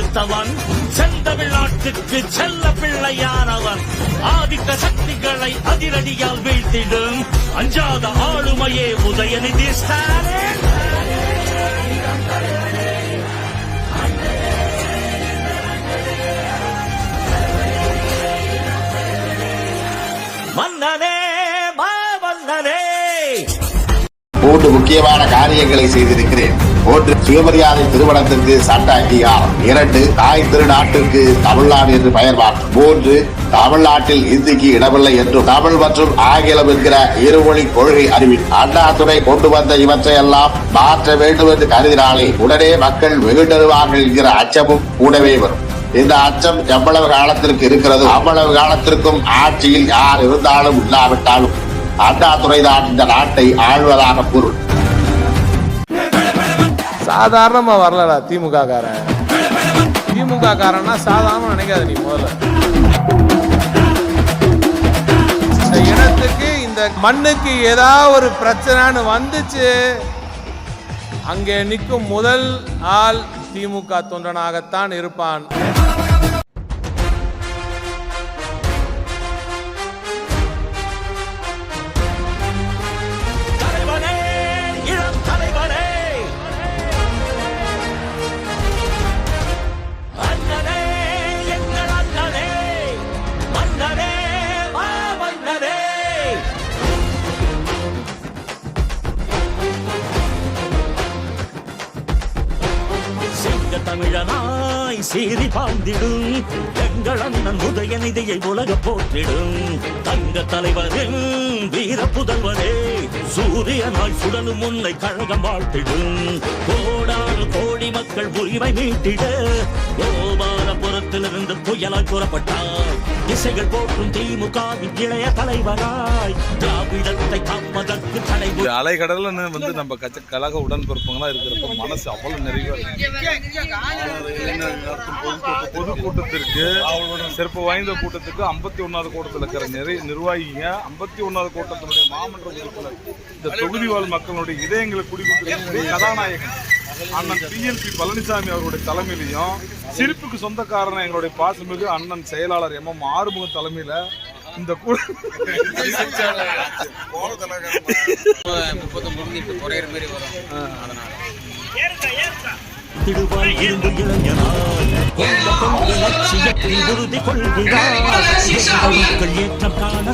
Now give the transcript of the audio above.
வளர்த்தவன் செந்தமிழ்நாட்டுக்கு செல்ல பிள்ளையானவன். ஆதிக்க சக்திகளை அதிரடியால் வீழ்த்திடும். அஞ்சாத ஆளுமையே உதயநிதி ஸ்டாலின். மூன்று முக்கியமான காரியங்களை செய்திருக்கிறேன். ஒன்று சுயமரியாதை திருமணத்திற்கு சட்ட அங்கீகாரம் இரண்டு தாய் திருநாட்டிற்கு தமிழ்நாடு என்று பெயர் மாற்றம் மூன்று தமிழ்நாட்டில் இந்திக்கு இடமில்லை என்றும் தமிழ் மற்றும் ஆங்கிலம் என்கிற இருமொழி கொள்கை அறிவில் அண்ணாதுரை கொண்டு வந்த இவற்றை எல்லாம் மாற்ற வேண்டும் என்று கருதினாலே உடனே மக்கள் வெகுண்டருவார்கள் என்கிற அச்சமும் கூடவே வரும். இந்த அச்சம் எவ்வளவு காலத்திற்கு இருக்கிறது அவ்வளவு காலத்திற்கும் ஆட்சியில் யார் இருந்தாலும் இல்லாவிட்டாலும் அண்ணாதுரைதான் இந்த நாட்டை ஆழ்வதாக பொருள். சாதாரணமா வரலடா திமுக காரன் திமுக காரன்னா சாதாரண நினைக்காத நீ முதல்ல. இந்த இனத்துக்கு இந்த மண்ணுக்கு ஏதாவது ஒரு பிரச்சனைன்னு வந்துச்சு அங்கே நிற்கும் முதல் ஆள் திமுக தொண்டனாகத்தான் இருப்பான். தமிழனாய் சீறி பாய்ந்திடும் எங்கள் அண்ணன் உதயநிதியை உலக போற்றிடும். தங்க தலைவரின் வீர புதல்வரே சூரியனாய் சுடலும் முன்னை கழகம் வாழ்த்திடும் கோடான கோடி மக்கள் உரிமை மீட்டிட. கோபாலபுரத்திலிருந்து புயலாய் புறப்பட்டார் திசைகள் போற்றும் திமுகவின் இளைய தலைவராய். திராவிடத்தை காப்பதற்கு தலைவர் அலைக்கடல்னு வந்து நம்ம கச்ச கழக உடன்பிறப்பங்களா இருக்கிறப்ப மனசு அவ்வளவு நிறைவா பொதுக்கூட்ட- பொதுக்கூட்டத்திற்கு சிறப்பு வாய்ந்த கூட்டத்துக்கு ஐம்பத்தி ஒன்னாவது கூட்டத்தில் இருக்கிற நிறைய நிர்வாகிங்க ஐம்பத்தி ஒன்னாவது கூட்டத்தினுடைய மாமன்ற உறுப்பினர் இந்த தொகுதி வாழ் மக்களுடைய இதயங்களை குடிக்கொண்டிருக்கிற கதாநாயகன் அண்ணன் பிஎன்பி பழனிசாமி அவருடைய தலைமையிலையும் சிரிப்புக்கு சொந்தக்காரன் எங்களுடைய பாசமிகு அண்ணன் செயலாளர் எம். எம். ஆறுமுக தலைமையில இந்த குழந்தை திருவாய் இருந்து இளைஞனாய் உறுதி கொள்கிறார் ஏற்றம் காண